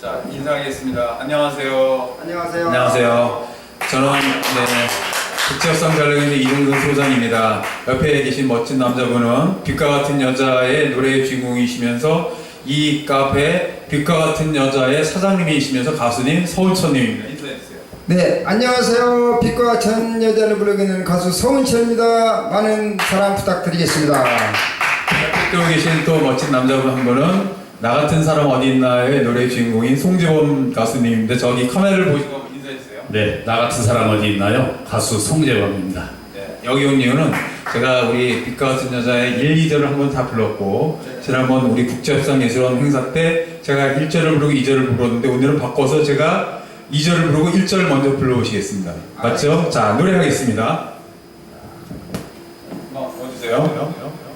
자, 인사하겠습니다. 안녕하세요. 안녕하세요. 안녕하세요. 저는 네, 국제협상 전략인의 이동근 소장입니다. 옆에 계신 멋진 남자분은 빛과 같은 여자의 노래의 주인공이시면서 이 카페 빛과 같은 여자의 사장님이시면서 가수님 서울천님입니다. 인사해주세요. 네, 안녕하세요. 빛과 같은 여자를 부르기는 가수 성은철입니다. 많은 사랑 부탁드리겠습니다. 또 계신 또 멋진 남자분 한 분은 나 같은 사람 어디 있나의 노래의 주인공인 송재범 가수님인데 저기 카메라를 보시고 한번 인사해주세요. 네, 나 같은 사람 어디 있나요? 가수 송재범입니다. 네, 여기 온 이유는 제가 우리 빛과 같은 여자의 1, 2절을 한번 다 불렀고 지난번 우리 국제협상예술원 행사 때 제가 1절을 부르고 2절을 불렀는데 오늘은 바꿔서 제가 2절을 부르고 1절을 먼저 불러오시겠습니다. 맞죠? 자, 노래하겠습니다. 한번 보여주세요.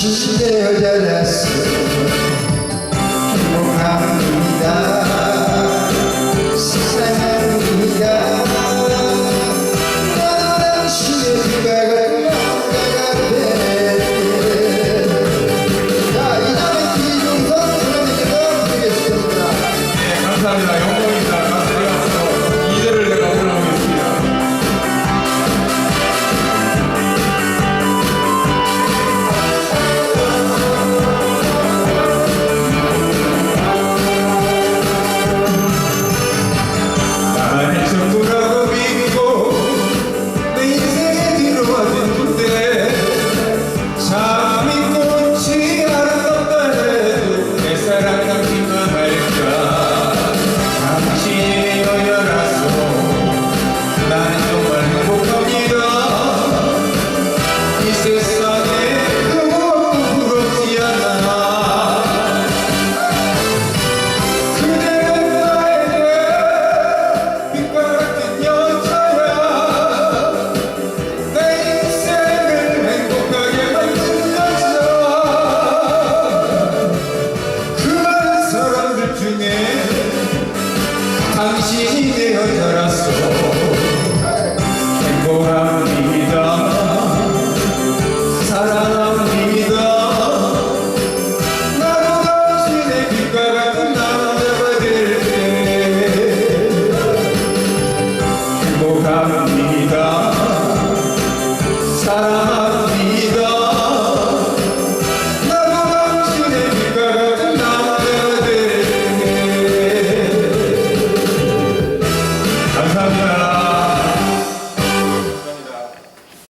당신의 여자라서 행복합니다? 사랑합니다. 나도 당신의 빛과 같은 자 이다음에 기중선 선생님께서 드리겠습니다. 네, 감사합니다. 중에 당신이 내 여자라서 행복합니다. 사랑합니다. 나도 당신의 빛과 같은 남자가 될때 행복합니다. 사랑